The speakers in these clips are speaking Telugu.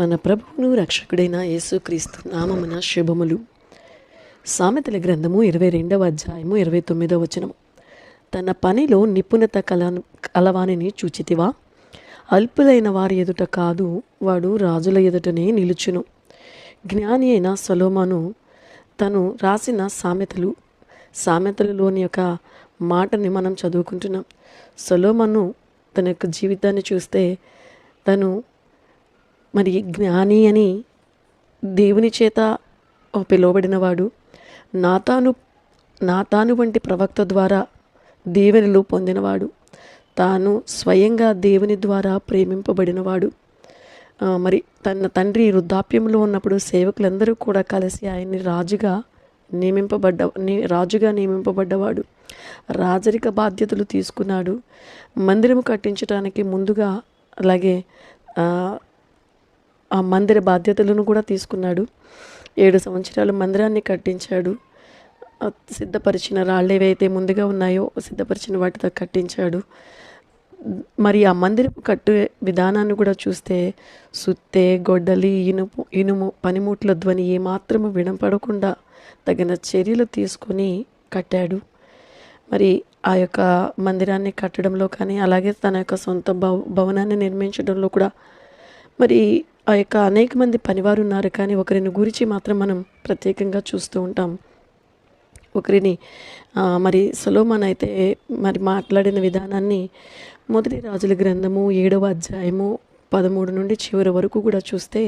మన ప్రభువును రక్షకుడైన యేసుక్రీస్తు నామమున శుభములు. సామెతల గ్రంథము ఇరవై రెండవ అధ్యాయము ఇరవై తొమ్మిదవ వచనము. తన పనిలో నిపుణత కల కలవాణిని చూచితివా? అల్పులైన వారి ఎదుట కాదు వాడు రాజుల ఎదుటనే నిలుచును. జ్ఞాని అయిన సలోమను తను రాసిన సామెతలు సామెతలలోని యొక్క మాటని మనం చదువుకుంటున్నాం. సొలోమను తన యొక్క జీవితాన్ని చూస్తే తను మరి జ్ఞాని అని దేవుని చేత పిలువబడినవాడు. నాతాను నాతాను వంటి ప్రవక్త ద్వారా దేవునిలో పొందినవాడు. తాను స్వయంగా దేవుని ద్వారా ప్రేమింపబడినవాడు. మరి తన తండ్రి వృద్ధాప్యంలో ఉన్నప్పుడు సేవకులందరూ కూడా కలిసి ఆయన్ని రాజుగా నియమింపబడ్డ రాజుగా నియమింపబడ్డవాడు. రాజరిక బాధ్యతలు తీసుకున్నాడు. మందిరము కట్టించడానికి ముందుగా అలాగే ఆ, మందిర బాధ్యతలను కూడా తీసుకున్నాడు. ఏడు సంవత్సరాలు మందిరాన్ని కట్టించాడు. సిద్ధపరిచిన రాళ్ళు ఏవైతే ముందుగా ఉన్నాయో సిద్ధపరిచిన వాటితో కట్టించాడు. మరి ఆ మందిరపు కట్టు విధానాన్ని కూడా చూస్తే సుత్తే గొడ్డలి ఇనుము ఇనుము పనిముట్ల ధ్వని ఏమాత్రము వినపడకుండా తగిన చర్యలు తీసుకొని కట్టాడు. మరి ఆ యొక్క మందిరాన్ని కట్టడంలో కానీ అలాగే తన యొక్క సొంత భవ భవనాన్ని నిర్మించడంలో కూడా మరి ఆ యొక్క అనేక మంది పనివారు ఉన్నారు కానీ ఒకరిని గురించి మాత్రం మనం ప్రత్యేకంగా చూస్తూ ఉంటాం. ఒకరిని మరి సొలోమన్ అయితే మరి మాట్లాడిన విధానాన్ని మొదటి రాజుల గ్రంథము ఏడవ అధ్యాయము పదమూడు నుండి చివరి వరకు కూడా చూస్తే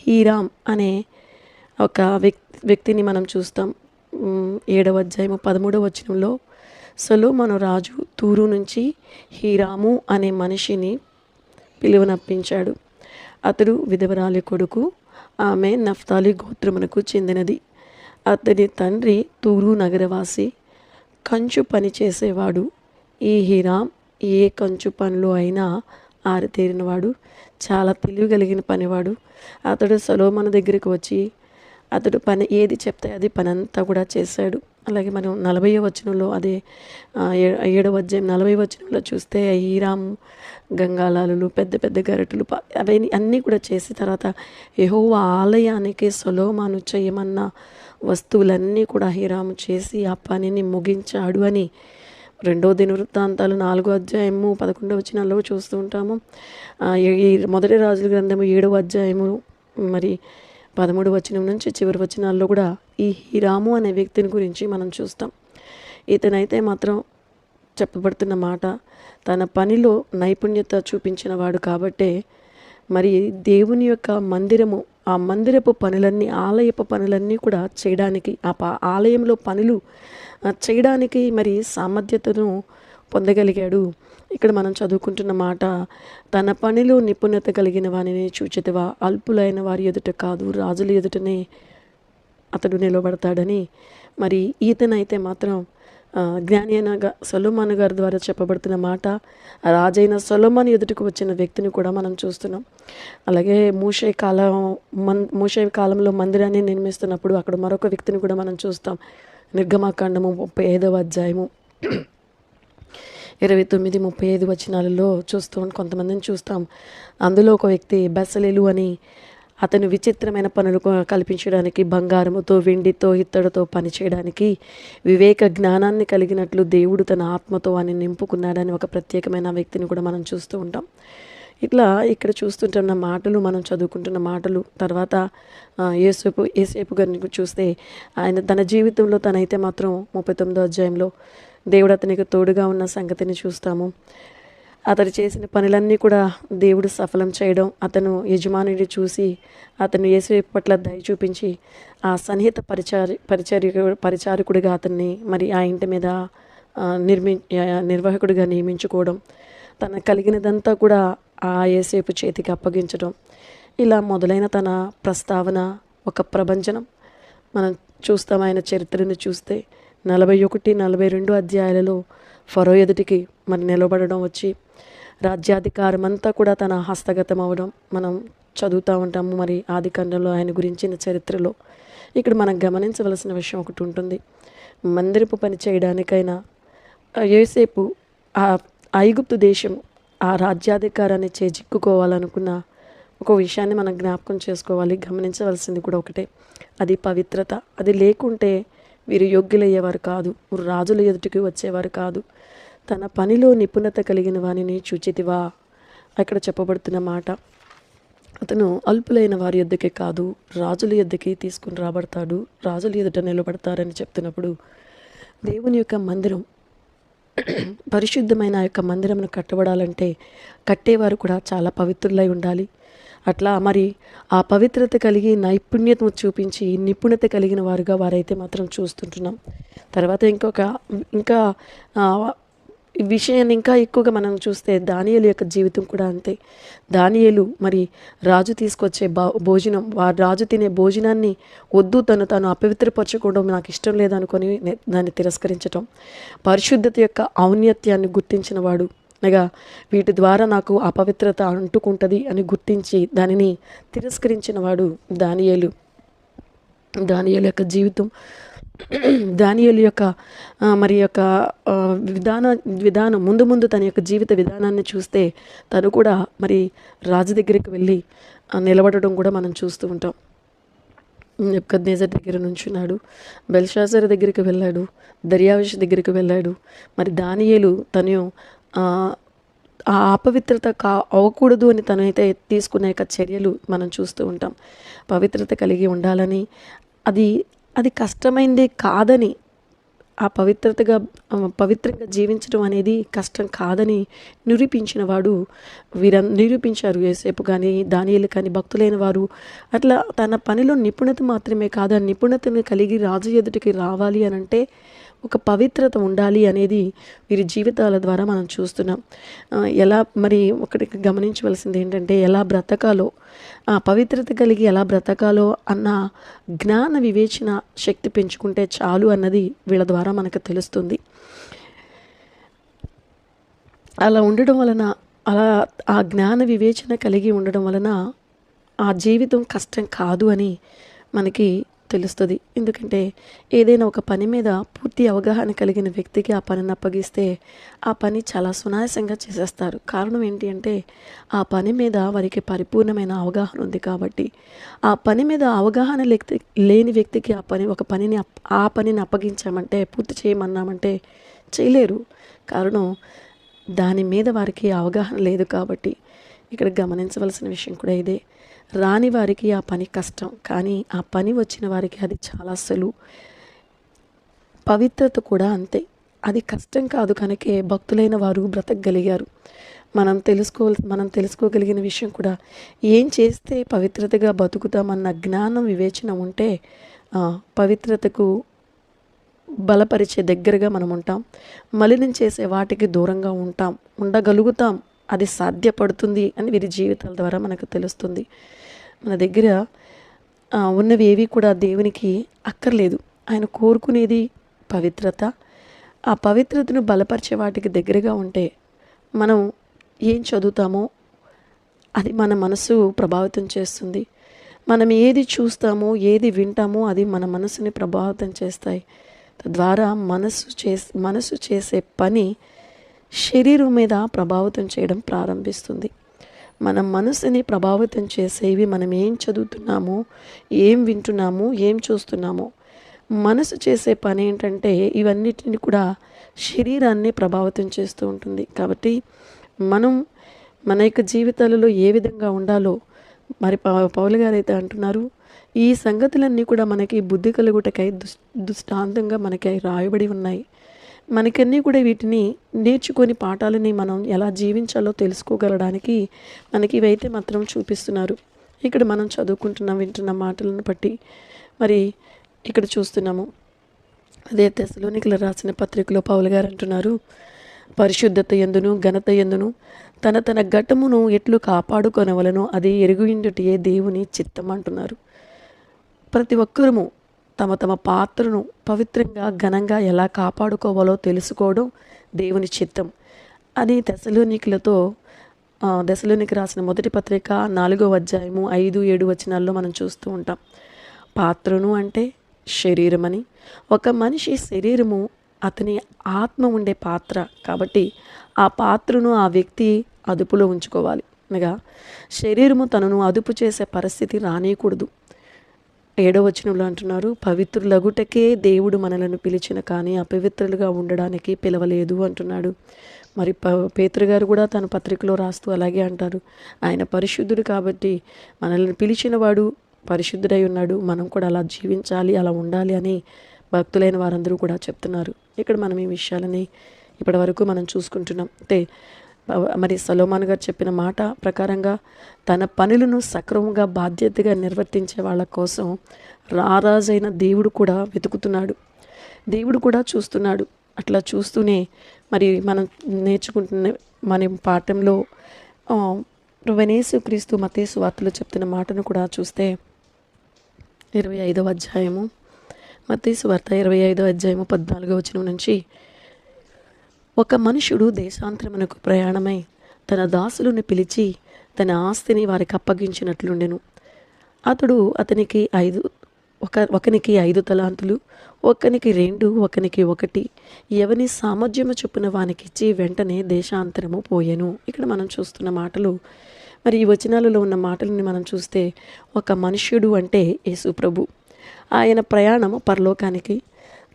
హీరామ్ అనే ఒక వ్యక్తి వ్యక్తిని మనం చూస్తాం. ఏడవ అధ్యాయము పదమూడవ వచనంలో సొలోమను రాజు తూరు నుంచి హీరాము అనే మనిషిని పిలువనప్పించాడు. అతడు విధవరాలి కొడుకు. ఆమె నఫ్తాలి గోత్రమునకు చెందినది. అతడి తండ్రి తూరు నగరవాసి. కంచు పని చేసేవాడు. ఈ హీరామ్ ఏ కంచు పనులు అయినా ఆరితేరినవాడు. చాలా తెలివి కలిగిన పనివాడు. అతడు సలోమన దగ్గరికి వచ్చి అతడు పని ఏది చెప్తే అది పనంతా కూడా చేశాడు. అలాగే మనం నలభై వచనంలో అదే ఏడవ అధ్యాయం నలభై వచనంలో చూస్తే హీరామ్ గంగాలాలు పెద్ద పెద్ద గరటలు అవన్నీ అన్నీ కూడా చేసిన తర్వాత యహో ఆలయానికి సొలోమాను చేయమన్న వస్తువులన్నీ కూడా హీరాము చేసి ఆ పనిని ముగించాడు అని రెండో దినవృత్తాంతాలు నాలుగో అధ్యాయము పదకొండవ వచనాల్లో చూస్తూ ఉంటాము. ఈ- ఈ మొదటి రాజుల గ్రంథము ఏడవ అధ్యాయము మరి పదమూడు వచనం నుంచి చివరి వచనాల్లో కూడా ఈ హిరాము అనే వ్యక్తిని గురించి మనం చూస్తాం. ఇతనైతే మాత్రం చెప్పబడుతున్న మాట తన పనిలో నైపుణ్యత చూపించిన వాడు కాబట్టే మరి దేవుని యొక్క మందిరము ఆ మందిరపు పనులన్నీ ఆలయపు పనులన్నీ కూడా చేయడానికి ఆ ఆలయంలో పనులు చేయడానికి మరి సామర్థ్యతను పొందగలిగాడు. ఇక్కడ మనం చదువుకుంటున్న మాట తన పనిలో నిపుణత కలిగిన వారిని చూచితివా అల్పులైన వారి ఎదుట కాదు రాజుల ఎదుటనే అతడు నిలబడతాడని. మరి ఈతనైతే మాత్రం జ్ఞాని అయిన సొలోమాన్ గారి ద్వారా చెప్పబడుతున్న మాట రాజైన సొలోమాన్ ఎదుటికి వచ్చిన వ్యక్తిని కూడా మనం చూస్తున్నాం. అలాగే మూషే కాలం మన్ మూషే కాలంలో మందిరాన్ని నిర్మిస్తున్నప్పుడు అక్కడ మరొక వ్యక్తిని కూడా మనం చూస్తాం. నిర్గమాకాండము ముప్పై ఐదవ అధ్యాయము. ఇరవై తొమ్మిది ముప్పై ఐదు వచనాలలో చూస్తూ కొంతమందిని చూస్తాం. అందులో ఒక వ్యక్తి బెసలేలు అని అతను విచిత్రమైన పనులు కల్పించడానికి బంగారముతో వెండితో ఇత్తడితో పనిచేయడానికి వివేక జ్ఞానాన్ని కలిగినట్లు దేవుడు తన ఆత్మతో అని నింపుకున్నాడని ఒక ప్రత్యేకమైన వ్యక్తిని కూడా మనం చూస్తూ ఉంటాం. ఇట్లా ఇక్కడ చూస్తుంటున్న మాటలు మనం చదువుకుంటున్న మాటలు తర్వాత ఏసేపు యేసేపు ఏసేపు గారిని చూస్తే ఆయన తన జీవితంలో తనైతే మాత్రం ముప్పై తొమ్మిదో అధ్యాయంలో దేవుడు అతనికి తోడుగా ఉన్న సంగతిని చూస్తాము. అతడు చేసిన పనులన్నీ కూడా దేవుడు సఫలం చేయడం అతను యజమానుడిని చూసి అతను యేసు పట్ల దయ చూపించి ఆ సన్నిహిత పరిచారి పరిచారి పరిచారకుడిగా అతన్ని మరి ఆ ఇంటి మీద నిర్మి నిర్వాహకుడిగా నియమించుకోవడం తన కలిగినదంతా కూడా ఆ ఏసేపు చేతికి అప్పగించడం ఇలా మొదలైన తన ప్రస్తావన ఒక ప్రభంజనం. మనం చూస్తాం ఆయన చరిత్రను చూస్తే నలభై ఒకటి నలభై రెండు అధ్యాయాలలో ఫరో ఎదుటికి మరి నిలబడడం వచ్చి రాజ్యాధికారం అంతా కూడా తన హస్తగతం అవ్వడం మనం చదువుతూ ఉంటాము మరి ఆది కండంలో ఆయన గురించిన చరిత్రలో. ఇక్కడ మనం గమనించవలసిన విషయం ఒకటి ఉంటుంది. మందిరపు పని చేయడానికైనా ఏసేపు ఆ ఐగుప్తు దేశం ఆ రాజ్యాధికారాన్ని చేజిక్కుకోవాలనుకున్న ఒక విషయాన్ని మనం జ్ఞాపకం చేసుకోవాలి. గమనించవలసింది కూడా ఒకటే. అది పవిత్రత. అది లేకుంటే వీరు యోగ్యులయ్యేవారు కాదు. రాజుల ఎదుటికి వచ్చేవారు కాదు. తన పనిలో నిపుణత కలిగిన వానిని చూచితివా అక్కడ చెప్పబడుతున్న మాట. అతను అల్పులైన వారి యొద్దకే కాదు రాజుల యొద్దకి తీసుకుని రాబడతాడు. రాజుల ఎదుట నిలబడతారని చెప్తున్నప్పుడు దేవుని యొక్క మందిరం పరిశుద్ధమైన ఆ యొక్క మందిరంను కట్టబడాలంటే కట్టేవారు కూడా చాలా పవిత్రులై ఉండాలి. అట్లా మరి ఆ పవిత్రత కలిగి నైపుణ్యత చూపించి నిపుణత కలిగిన వారుగా వారైతే మాత్రం చూస్తుంటున్నాం. తర్వాత ఇంకొక ఇంకా ఈ విషయాన్ని ఇంకా ఎక్కువగా మనం చూస్తే దానియలు యొక్క జీవితం కూడా అంతే. దానియలు మరి రాజు తీసుకొచ్చే భోజనం వా రాజు తినే భోజనాన్ని వద్దు తను తాను అపవిత్రపరచుకోవడం నాకు ఇష్టం లేదనుకొని దాన్ని తిరస్కరించటం. పరిశుద్ధత యొక్క ఔన్నత్యాన్ని గుర్తించిన వాడు. అనగా వీటి ద్వారా నాకు అపవిత్రత అంటుకుంటుంది అని గుర్తించి దానిని తిరస్కరించిన వాడు దానియలు. దానియేలు యొక్క జీవితం దానియలు యొక్క మరి యొక్క విధాన విధానం ముందు ముందు తన యొక్క జీవిత విధానాన్ని చూస్తే తను కూడా మరి రాజు దగ్గరికి వెళ్ళి నిలబడడం కూడా మనం చూస్తూ ఉంటాం. నెబ్కద్నేజర్ దగ్గర నుంచున్నాడు బెల్షాజర్ దగ్గరికి వెళ్ళాడు దర్యావేష్ దగ్గరికి వెళ్ళాడు. మరి దానియేలు తను ఆ, ఆ అపవిత్రత కా అవ్వకూడదు అని తనైతే తీసుకునే యొక్క చర్యలు మనం చూస్తూ ఉంటాం. పవిత్రత కలిగి ఉండాలని అది అది కష్టమైందే కాదని ఆ పవిత్రతగా పవిత్రంగా జీవించడం అనేది కష్టం కాదని నిరూపించిన వాడు వీర నిరూపించారు ఏసేపు కానీ దానియలు కానీ భక్తులైన వారు. అట్లా తన పనిలో నిపుణత మాత్రమే కాదు? ఆ నిపుణతను కలిగి రాజు ఎదుటికి రావాలి అని అంటే ఒక పవిత్రత ఉండాలి అనేది వీరి జీవితాల ద్వారా మనం చూస్తున్నాం. ఎలా మరి ఒకటి గమనించవలసింది ఏంటంటే ఎలా బ్రతకాలో ఆ పవిత్రత కలిగి ఎలా బ్రతకాలో అన్న జ్ఞాన వివేచన శక్తి పెంచుకుంటే చాలు అన్నది వీళ్ళ ద్వారా మనకు తెలుస్తుంది. అలా ఉండడం వలన అలా ఆ జ్ఞాన వివేచన కలిగి ఉండడం వలన ఆ జీవితం కష్టం కాదు అని మనకి తెలుస్తుంది. ఎందుకంటే ఏదైనా ఒక పని మీద పూర్తి అవగాహన కలిగిన వ్యక్తికి ఆ పనిని అప్పగిస్తే ఆ పని చాలా సునాయాసంగా చేసేస్తారు. కారణం ఏంటి అంటే ఆ పని మీద వారికి పరిపూర్ణమైన అవగాహన ఉంది కాబట్టి. ఆ పని మీద అవగాహన లేక్తి లేని వ్యక్తికి ఆ పని ఒక పనిని ఆ పనిని అప్పగించామంటే పూర్తి చేయమన్నామంటే చేయలేరు. కారణం దాని మీద వారికి అవగాహన లేదు కాబట్టి. ఇక్కడ గమనించవలసిన విషయం కూడా ఇదే. రాని వారికి ఆ పని కష్టం కానీ ఆ పని వచ్చిన వారికి అది చాలా సులువు. పవిత్రత కూడా అంతే. అది కష్టం కాదు కనుకే భక్తులైన వారు బ్రతకగలిగారు. మనం తెలుసుకో మనం తెలుసుకోగలిగిన విషయం కూడా ఏం చేస్తే పవిత్రతగా బతుకుతామన్న జ్ఞానం వివేచన ఉంటే పవిత్రతకు బలపరిచే దగ్గరగా మనం ఉంటాం. మలినం చేసే వాటికి దూరంగా ఉంటాం. ఉండగలుగుతాం. అది సాధ్యపడుతుంది అని వీరి జీవితాల ద్వారా మనకు తెలుస్తుంది. మన దగ్గర ఉన్నవి ఏవి కూడా దేవునికి అక్కర్లేదు. ఆయన కోరుకునేది పవిత్రత. ఆ పవిత్రతను బలపరిచే వాటికి దగ్గరగా ఉంటే మనం ఏం చదువుతామో అది మన మనసు ప్రభావితం చేస్తుంది. మనం ఏది చూస్తామో ఏది వింటామో అది మన మనసుని ప్రభావితం చేస్తాయి. తద్వారా మనసు చేసే మనసు చేసే పని శరీరం మీద ప్రభావితం చేయడం ప్రారంభిస్తుంది. మన మనసుని ప్రభావితం చేసేవి మనం ఏం చదువుతున్నామో ఏం వింటున్నామో ఏం చూస్తున్నామో మనసు చేసే పని ఏంటంటే ఇవన్నిటిని కూడా శరీరాన్ని ప్రభావితం చేస్తూ ఉంటుంది. కాబట్టి మనం మన యొక్క జీవితాలలో ఏ విధంగా ఉండాలో మరి పౌలు గారు అయితే అంటున్నారు ఈ సంగతులన్నీ కూడా మనకి బుద్ధి కలుగుటకై దుష్ దుష్టాంతంగా మనకై రాయబడి ఉన్నాయి. మనకన్నీ కూడా వీటిని నేర్చుకొని పాఠాలని మనం ఎలా జీవించాలో తెలుసుకోగలడానికి మనకి ఇవైతే మాత్రం చూపిస్తున్నారు. ఇక్కడ మనం చదువుకుంటున్న వింటున్న మాటలను బట్టి. మరి ఇక్కడ చూస్తున్నాము. అదే తెసలోనికలు రాసిన పత్రికలో పౌలు గారు అంటున్నారు పరిశుద్ధత ఎందును ఘనత ఎందును? తన తన ఘటమును ఎట్లు కాపాడుకొనవలనో అది ఎరుగుయిండుటియే దేవుని చిత్తం అంటున్నారు ప్రతి ఒక్కరము తమ తమ పాత్రను పవిత్రంగా ఘనంగా ఎలా కాపాడుకోవాలో తెలుసుకోవడం దేవుని చిత్తం. అని దశలోనికులతో దశలోనికి రాసిన మొదటి పత్రిక నాలుగో అధ్యాయము ఐదు ఏడు వచనాల్లో మనం చూస్తూ ఉంటాం. పాత్రను అంటే శరీరమని. ఒక మనిషి శరీరము అతని ఆత్మ ఉండే పాత్ర కాబట్టి ఆ పాత్రను ఆ వ్యక్తి అదుపులో ఉంచుకోవాలి. అనగా శరీరము తనను అదుపు చేసే పరిస్థితి రానియకూడదు. ఏడో వచనంలో అంటున్నారు పవిత్రులగుటకే దేవుడు మనలను పిలిచిన కానీ అపవిత్రులుగా ఉండడానికి పిలవలేదు అంటున్నాడు. మరి ప పేతృగారు గారు కూడా తన పత్రికలో రాస్తూ అలాగే అంటారు. ఆయన పరిశుద్ధుడు కాబట్టి మనల్ని పిలిచిన వాడు పరిశుద్ధుడై ఉన్నాడు. మనం కూడా అలా జీవించాలి అలా ఉండాలి అని భక్తులైన వారందరూ కూడా చెప్తున్నారు. ఇక్కడ మనం ఈ విషయాలని ఇప్పటి వరకు మనం చూసుకుంటున్నాం. అంటే మరి సలోమాన్ గారు చెప్పిన మాట ప్రకారంగా తన పనులను సక్రమంగా బాధ్యతగా నిర్వర్తించే వాళ్ళ కోసం రారాజైన దేవుడు కూడా వెతుకుతున్నాడు. దేవుడు కూడా చూస్తున్నాడు. అట్లా చూస్తూనే మరి మనం నేర్చుకుంటున్న మన పాఠంలో వెనేసు క్రీస్తు మతేసు వార్తలు చెప్తున్న మాటను కూడా చూస్తే ఇరవై ఐదవ అధ్యాయము మతేసు వార్త ఇరవై ఐదవ అధ్యాయము పద్నాలుగో వచనం నుంచి ఒక మనుషుడు దేశాంతరమునకు ప్రయాణమై తన దాసులను పిలిచి తన ఆస్తిని వారికి అప్పగించినట్లుండెను. అతడు అతనికి ఐదు ఒక ఒకనికి ఐదు తలాంతులు ఒకనికి రెండు ఒకనికి ఒకటి ఎవని సామర్థ్యము చొప్పున వానికిచ్చి వెంటనే దేశాంతరము పోయెను. ఇక్కడ మనం చూస్తున్న మాటలు మరి ఈ వచనాలలో ఉన్న మాటలని మనం చూస్తే ఒక మనుష్యుడు అంటే యేసు ప్రభు ఆయన ప్రయాణము పరలోకానికి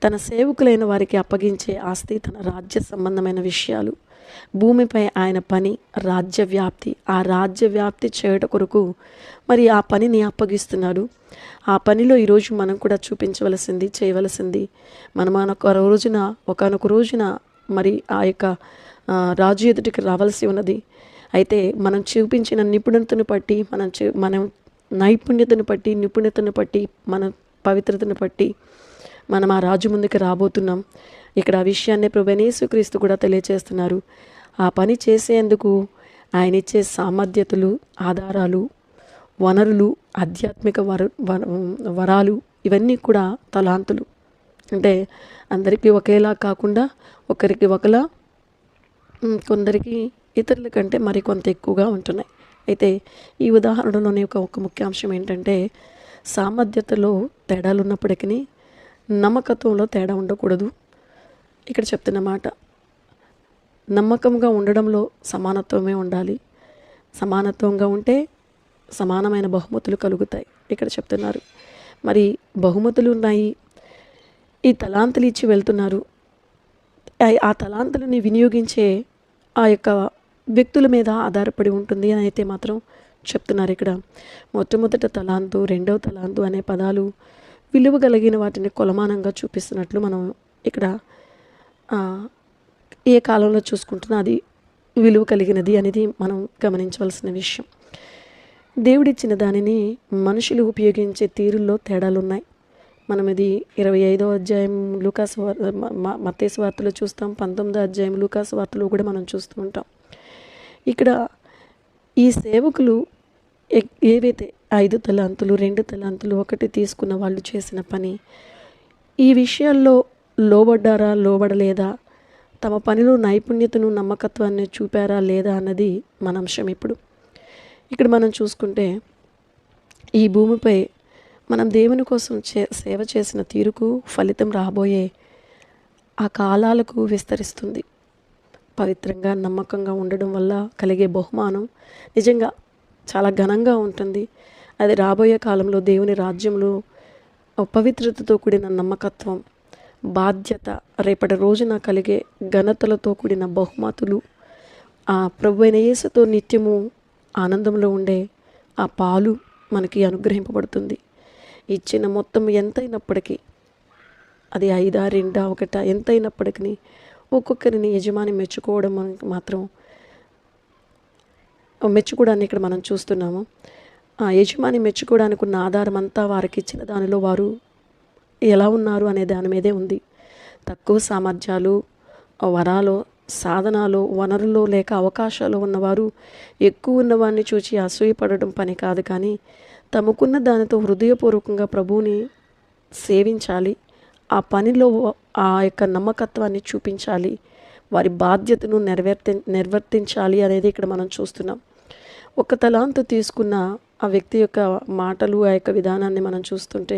తన సేవకులైన వారికి అప్పగించే ఆస్తి తన రాజ్య సంబంధమైన విషయాలు. భూమిపై ఆయన పని రాజ్య వ్యాప్తి ఆ రాజ్య వ్యాప్తి చేయట కొరకు మరి ఆ పనిని అప్పగిస్తున్నాడు. ఆ పనిలో ఈరోజు మనం కూడా చూపించవలసింది చేయవలసింది మనం ఒక రోజున ఒకనొక రోజున మరి ఆ యొక్క రాజు ఎదుటికి రావాల్సి ఉన్నది. అయితే మనం చూపించిన నిపుణతను బట్టి మనం మనం నైపుణ్యతను బట్టి నిపుణతను బట్టి మన పవిత్రతను బట్టి మనం ఆ రాజు ముందుకు రాబోతున్నాం. ఇక్కడ ఆ విషయాన్ని క్రీస్తు కూడా తెలియచేస్తున్నారు. ఆ పని చేసేందుకు ఆయన ఇచ్చే సామర్థ్యతలు ఆధారాలు వనరులు ఆధ్యాత్మిక వర వరాలు ఇవన్నీ కూడా తలాంతులు. అంటే అందరికీ ఒకేలా కాకుండా ఒకరికి ఒకలా కొందరికి ఇతరుల కంటే మరి కొంత ఎక్కువగా ఉంటున్నాయి. అయితే ఈ ఉదాహరణలోని ఒక ఒక ముఖ్యాంశం ఏంటంటే సామర్థ్యతలో తేడాలు ఉన్నప్పటికీ నమ్మకత్వంలో తేడా ఉండకూడదు. ఇక్కడ చెప్తున్న మాట నమ్మకంగా ఉండడంలో సమానత్వమే ఉండాలి. సమానత్వంగా ఉంటే సమానమైన బహుమతులు కలుగుతాయి. ఇక్కడ చెప్తున్నారు మరి బహుమతులు ఉన్నాయి. ఈ తలాంతులు ఇచ్చి వెళ్తున్నారు. ఆ తలాంతులని వినియోగించే ఆ యొక్క వ్యక్తుల మీద ఆధారపడి ఉంటుంది అని అయితే మాత్రం చెప్తున్నారు ఇక్కడ. మొట్టమొదట తలాంతు రెండవ తలాంతు అనే పదాలు విలువ కలిగిన వాటిని కొలమానంగా చూపిస్తున్నట్లు మనం ఇక్కడ ఏ కాలంలో చూసుకుంటున్నా అది విలువ కలిగినది అనేది మనం గమనించవలసిన విషయం. దేవుడిచ్చిన దానిని మనుషులు ఉపయోగించే తీరుల్లో తేడాలు ఉన్నాయి మనం ఇది ఇరవై ఐదో అధ్యాయం లూకాస్ మత్తేసు వార్తలు చూస్తాం పంతొమ్మిదో అధ్యాయం లూకాస్ వార్తలు కూడా మనం చూస్తూ ఉంటాం. ఇక్కడ ఈ సేవకులు ఏవైతే ఐదు తలాంతులు రెండు తలాంతులు ఒకటి తీసుకున్న వాళ్ళు చేసిన పని ఈ విషయాల్లో లోబడ్డారా లోబడలేదా? తమ పనిలో నైపుణ్యతను నమ్మకత్వాన్ని చూపారా లేదా అన్నది మన అంశం ఇప్పుడు. ఇక్కడ మనం చూసుకుంటే ఈ భూమిపై మనం దేవుని కోసం చే సేవ చేసిన తీరుకు ఫలితం రాబోయే ఆ కాలాలకు విస్తరిస్తుంది. పవిత్రంగా నమ్మకంగా ఉండడం వల్ల కలిగే బహుమానం నిజంగా చాలా ఘనంగా ఉంటుంది. అది రాబోయే కాలంలో దేవుని రాజ్యంలో పవిత్రతతో కూడిన నమ్మకత్వం బాధ్యత రేపటి రోజున కలిగే ఘనతలతో కూడిన బహుమతులు ఆ ప్రభు అయిన యేసుతో నిత్యము ఆనందంలో ఉండే ఆ పాలు మనకి అనుగ్రహింపబడుతుంది. ఇచ్చిన మొత్తం ఎంతైనప్పటికీ అది ఐదా రెండా ఒకట ఎంతైనప్పటికీ ఒక్కొక్కరిని యజమాని మెచ్చుకోవడం మాత్రం మెచ్చుకోవడాన్ని ఇక్కడ మనం చూస్తున్నాము. ఆ యజమాని మెచ్చుకోవడానికి ఉన్న ఆధారం అంతా వారికి ఇచ్చిన దానిలో వారు ఎలా ఉన్నారు అనే దాని మీదే ఉంది. తక్కువ సామర్థ్యాలు వరాలు సాధనాలు వనరులు లేక అవకాశాలు ఉన్నవారు ఎక్కువ ఉన్నవారిని చూచి అసూయపడడం పని కాదు కానీ తమకున్న దానితో హృదయపూర్వకంగా ప్రభువుని సేవించాలి. ఆ పనిలో ఆ యొక్క నమ్మకత్వాన్ని చూపించాలి. వారి బాధ్యతను నెరవేర్తి నిర్వర్తించాలి అనేది ఇక్కడ మనం చూస్తున్నాం. ఒక తలాంతు తీసుకున్న ఆ వ్యక్తి యొక్క మాటలు ఆ యొక్క విధానాన్ని మనం చూస్తుంటే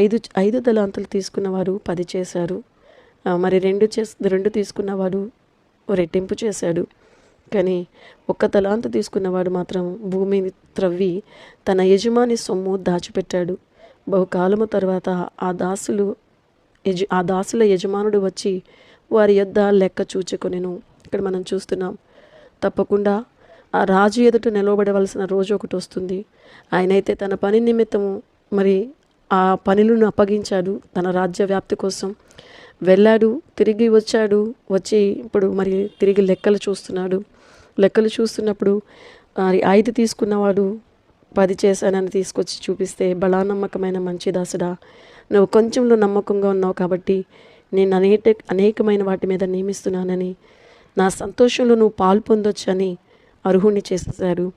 ఐదు ఐదు తలాంతులు తీసుకున్నవారు పది చేశారు. మరి రెండు చే రెండు తీసుకున్నవాడు రెట్టింపు చేశాడు. కానీ ఒక్క తలాంతు తీసుకున్నవాడు మాత్రం భూమిని త్రవ్వి తన యజమాని సొమ్ము దాచిపెట్టాడు. బహుకాలము తర్వాత ఆ దాసులు యజ ఆ దాసుల యజమానుడు వచ్చి వారి యొద్ద లెక్క చూచుకొనెను. ఇక్కడ మనం చూస్తున్నాం తప్పకుండా ఆ రాజు ఎదుట నిలవబడవలసిన రోజు ఒకటి వస్తుంది. ఆయనైతే తన పని నిమిత్తము మరి ఆ పనులను అప్పగించాడు. తన రాజ్య వ్యాప్తి కోసం వెళ్ళాడు తిరిగి వచ్చాడు వచ్చి ఇప్పుడు మరి తిరిగి లెక్కలు చూస్తున్నాడు. లెక్కలు చూస్తున్నప్పుడు మరి ఐదు తీసుకున్నవాడు పది చేశానని తీసుకొచ్చి చూపిస్తే బలా నమ్మకమైన మంచి దాసుడా నువ్వు కొంచెంలో నమ్మకంగా ఉన్నావు కాబట్టి నేను అనేక అనేకమైన వాటి మీద నియమిస్తున్నానని నా సంతోషంలో నువ్వు పాలు పొందొచ్చని అర్హుణ్ణి చేసేశాడు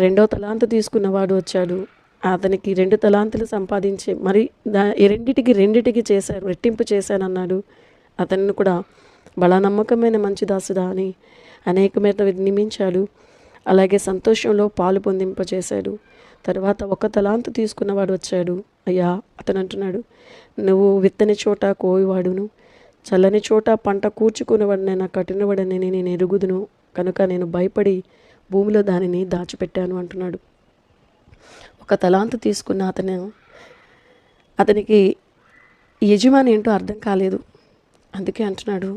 రెండో తలాంతు తీసుకున్నవాడు వచ్చాడు. అతనికి రెండు తలాంతులు సంపాదించి మరి దా రెండిటికి రెండిటికి చేశారు రెట్టింపు చేశానన్నాడు. అతన్ని కూడా బలనమ్మకమైన మంచి దాసుడా అని అనేకమైన నియమించాడు అలాగే సంతోషంలో పాలు పొందింపచేశాడు. తర్వాత ఒక తలాంతు తీసుకున్నవాడు వచ్చాడు. అయ్యా అతను అంటున్నాడు నువ్వు విత్తని చోట కోయివాడును. చల్లని చోట పంట కూర్చుకునేవాడినైనా కఠినవాడని నేను ఎరుగుదును. కనుక నేను భయపడి భూమిలో దానిని దాచిపెట్టాను అంటున్నాడు. ఒక తలాంతు తీసుకున్న అతను అతనికి యజమాని ఏంటో అర్థం కాలేదు. అందుకే అంటున్నాడు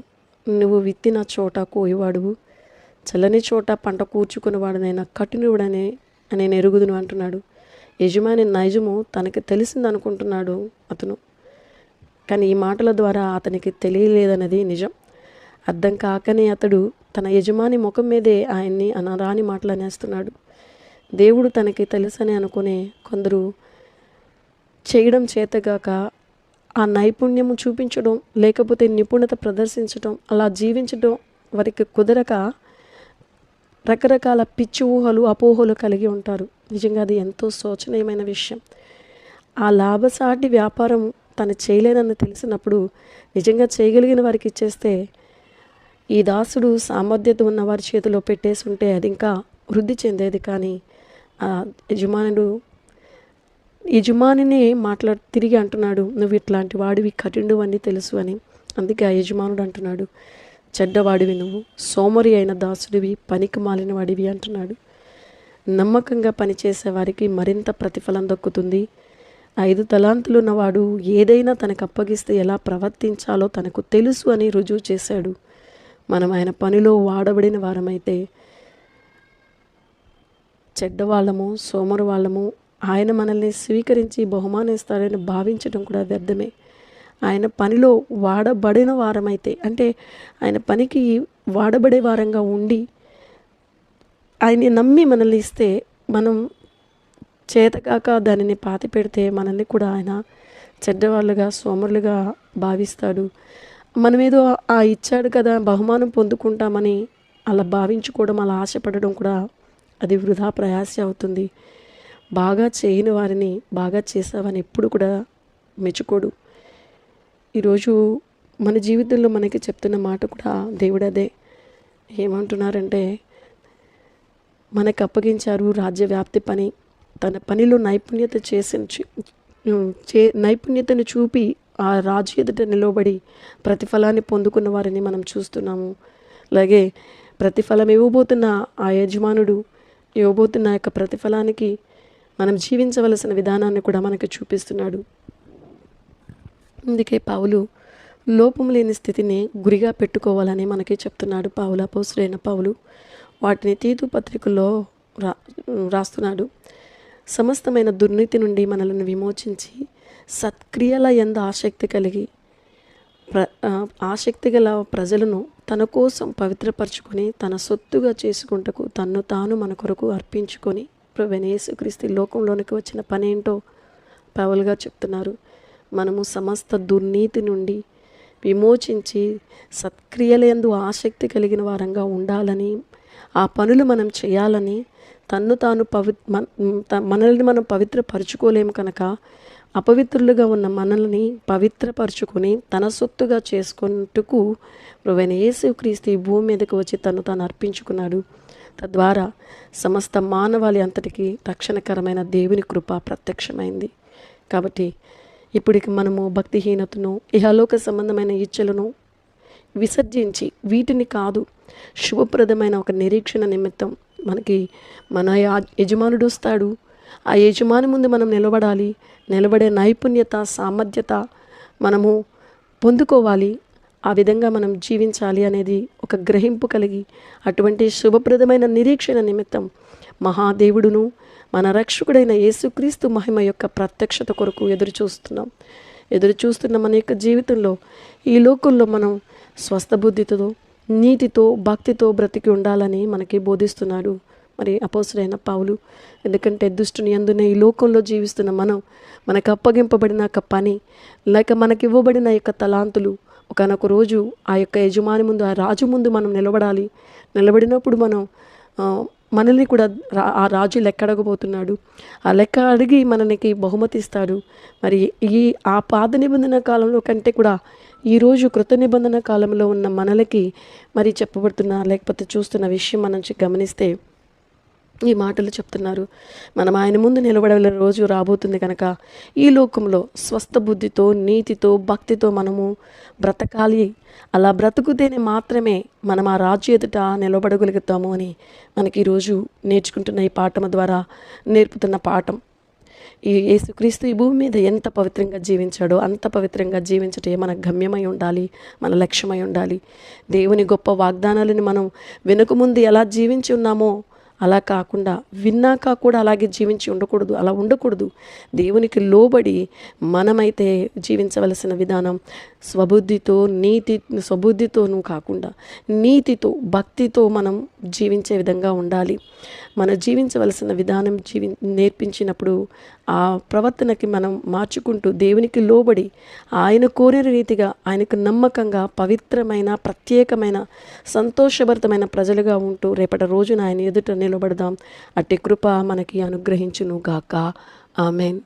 నువ్వు విత్తిన చోట కోయవాడువు చల్లని చోట పంట కూర్చుకునేవాడనైనా కఠినుడనే నేను ఎరుగుదును అంటున్నాడు. యజమాని నైజము తనకి తెలిసింది అనుకుంటున్నాడు అతను. కానీ ఈ మాటల ద్వారా అతనికి తెలియలేదన్నది నిజం. అర్థం కాకనే అతడు తన యజమాని ముఖం మీదే ఆయన్ని అనరాని మాటలు అనేస్తున్నాడు. దేవుడు తనకి తెలుసని అనుకునే కొందరు చేయడం చేతగాక ఆ నైపుణ్యము చూపించడం లేకపోతే నిపుణత ప్రదర్శించడం అలా జీవించడం వారికి కుదరక రకరకాల పిచ్చి ఊహలు అపోహలు కలిగి ఉంటారు. నిజంగా అది ఎంతో శోచనీయమైన విషయం. ఆ లాభసాటి వ్యాపారం తను చేయలేనని తెలిసినప్పుడు నిజంగా చేయగలిగిన వారికి ఇచ్చేస్తే ఈ దాసుడు సామర్థ్యత ఉన్న వారి చేతిలో పెట్టేసి ఉంటే అది ఇంకా వృద్ధి చెందేది కానీ ఆ యజమానుడు యజమానిని మాట్లాడు తిరిగి అంటున్నాడు నువ్వు ఇట్లాంటి వాడివి కఠినుడు అని తెలుసు అని. అందుకే ఆ యజమానుడు అంటున్నాడు చెడ్డవాడివి నువ్వు సోమరి అయిన దాసుడివి పనికి మాలిన వాడివి అంటున్నాడు. నమ్మకంగా పనిచేసే వారికి మరింత ప్రతిఫలం దక్కుతుంది. ఐదు తలాంతులు ఉన్నవాడు ఏదైనా తనకు అప్పగిస్తే ఎలా ప్రవర్తించాలో తనకు తెలుసు అని రుజువు చేశాడు. మనం ఆయన పనిలో వాడబడిన వారమైతే చెడ్డవాళ్ళము సోమరు వాళ్ళము ఆయన మనల్ని స్వీకరించి బహుమానిస్తాడని భావించడం కూడా వ్యర్థమే. ఆయన పనిలో వాడబడిన వారమైతే అంటే ఆయన పనికి వాడబడే వారంగా ఉండి ఆయన్ని నమ్మి మనల్ని ఇస్తే మనం చేతకాక దానిని పాతి పెడితే మనల్ని కూడా ఆయన చెడ్డవాళ్ళుగా సోమరులుగా భావిస్తాడు. మనమేదో ఆ ఇచ్చాడు కదా బహుమానం పొందుకుంటామని అలా భావించుకోవడం అలా ఆశపడడం కూడా అది వృధా ప్రయాస అవుతుంది. బాగా చేయని వారిని బాగా చేసావని ఎప్పుడు కూడా మెచ్చుకోడు. ఈరోజు మన జీవితంలో మనకి చెప్తున్న మాట కూడా దేవుడదే. ఏమంటున్నారంటే మనకు అప్పగించారు రాజ్య వ్యాప్తి పని. తన పనిలో నైపుణ్యత చేసిన చే నైపుణ్యతను చూపి ఆ రాజు ఎదుట నిలబడి ప్రతిఫలాన్ని పొందుకున్న వారిని మనం చూస్తున్నాము. అలాగే ప్రతిఫలం ఇవ్వబోతున్న ఆ యజమానుడు ఇవ్వబోతున్న యొక్క ప్రతిఫలానికి మనం జీవించవలసిన విధానాన్ని కూడా మనకు చూపిస్తున్నాడు. అందుకే పావులు లోపం లేని స్థితిని గురిగా పెట్టుకోవాలని మనకి చెప్తున్నాడు పావుల పోసులైన పావులు వాటిని తీతు పత్రికల్లో రా రాస్తున్నాడు. సమస్తమైన దుర్నీతి నుండి మనలను విమోచించి సత్క్రియల ఎందు ఆసక్తి కలిగి ప్ర ఆసక్తి గల ప్రజలను తన కోసం పవిత్రపరచుకొని తన సొత్తుగా చేసుకుంటకు తన్ను తాను మన కొరకు అర్పించుకొని క్రీస్తు లోకంలోనికి వచ్చిన పని ఏంటో పవల్గా చెప్తున్నారు. మనము సమస్త దుర్నీతి నుండి విమోచించి సత్క్రియలందు ఆసక్తి కలిగిన వారంగా ఉండాలని ఆ పనులు మనం చేయాలని తన్ను తాను పవి మనల్ని మనం పవిత్రపరచుకోలేము కనుక అపవిత్రులుగా ఉన్న మనల్ని పవిత్రపరుచుకొని తన సొత్తుగా చేసుకుంటూ ప్రవైన యేసుక్రీస్తు ఈ భూమి మీదకు వచ్చి తను తాను అర్పించుకున్నాడు. తద్వారా సమస్త మానవాళి అంతటికి రక్షణకరమైన దేవుని కృప ప్రత్యక్షమైంది. కాబట్టి ఇప్పటికి మనము భక్తిహీనతను ఇహలోక సంబంధమైన ఇచ్చలను విసర్జించి వీటిని కాదు శుభప్రదమైన ఒక నిరీక్షణ నిమిత్తం మనకి మన యా- యజమానుడు వస్తాడు. ఆ యజమాని ముందు మనం నిలబడాలి. నిలబడే నైపుణ్యత సామర్థ్యత మనము పొందుకోవాలి. ఆ విధంగా మనం జీవించాలి అనేది ఒక గ్రహింపు కలిగి అటువంటి శుభప్రదమైన నిరీక్షణ నిమిత్తం మహాదేవుడును మన రక్షకుడైన యేసుక్రీస్తు మహిమ యొక్క ప్రత్యక్షత కొరకు ఎదురు చూస్తున్నాం ఎదురు చూస్తున్న మన యొక్క జీవితంలో ఈ లోకంలో మనం స్వస్థ బుద్ధితో నీతితో భక్తితో బ్రతికి ఉండాలని మనకి బోధిస్తున్నాడు మరి అపోసుడైన పావులు ఎందుకంటే దుష్టుని అందునే ఈ లోకంలో జీవిస్తున్న మనం మనకు అప్పగింపబడిన యొక్క పని లేక మనకి ఇవ్వబడిన యొక్క తలాంతులు ఒకనొక రోజు ఆ యొక్క యజమాని ముందు ఆ రాజు ముందు మనం నిలబడాలి. నిలబడినప్పుడు మనం మనల్ని కూడా రా- ఆ రాజు లెక్క అడగబోతున్నాడు. ఆ లెక్క అడిగి మనకి బహుమతి ఇస్తాడు. మరి ఈ ఆ పాద నిబంధన కాలంలో కంటే కూడా ఈరోజు కృత నిబంధన కాలంలో ఉన్న మనలకి మరి చెప్పబడుతున్న లేకపోతే చూస్తున్న విషయం మనం గమనిస్తే ఈ మాటలు చెప్తున్నారు. మనం ఆయన ముందు నిలబడగల రోజు రాబోతుంది కనుక ఈ లోకంలో స్వస్థ బుద్ధితో నీతితో భక్తితో మనము బ్రతకాలి. అలా బ్రతుకుతేనే మాత్రమే మనం ఆ రాజు ఎదుట నిలబడగలుగుతాము అని మనకి ఈరోజు నేర్చుకుంటున్న ఈ పాఠం ద్వారా నేర్పుతున్న పాఠం. ఈ యేసుక్రీస్తు ఈ భూమి మీద ఎంత పవిత్రంగా జీవించాడో అంత పవిత్రంగా జీవించటే మన గమ్యమై ఉండాలి మన లక్ష్యమై ఉండాలి. దేవుని గొప్ప వాగ్దానాలను మనం వెనుకముందు ఎలా జీవించి ఉన్నామో అలా కాకుండా విన్నాక కూడా అలాగే జీవించి ఉండకూడదు అలా ఉండకూడదు. దేవునికి లోబడి మనమైతే జీవించవలసిన విధానం స్వబుద్ధితో నీతి స్వబుద్ధితోనూ కాకుండా నీతితో భక్తితో మనం జీవించే విధంగా ఉండాలి. మన జీవించవలసిన విధానం జీవి నేర్పించినప్పుడు ఆ ప్రవర్తనకి మనం మార్చుకుంటూ దేవునికి లోబడి ఆయన కోరిన రీతిగా ఆయనకు నమ్మకంగా పవిత్రమైన ప్రత్యేకమైన సంతోషభరితమైన ప్రజలుగా ఉంటూ రేపటి రోజున ఆయన ఎదుట నిలబడదాం. అట్టి కృప మనకి అనుగ్రహించును గాక ఆమెన్.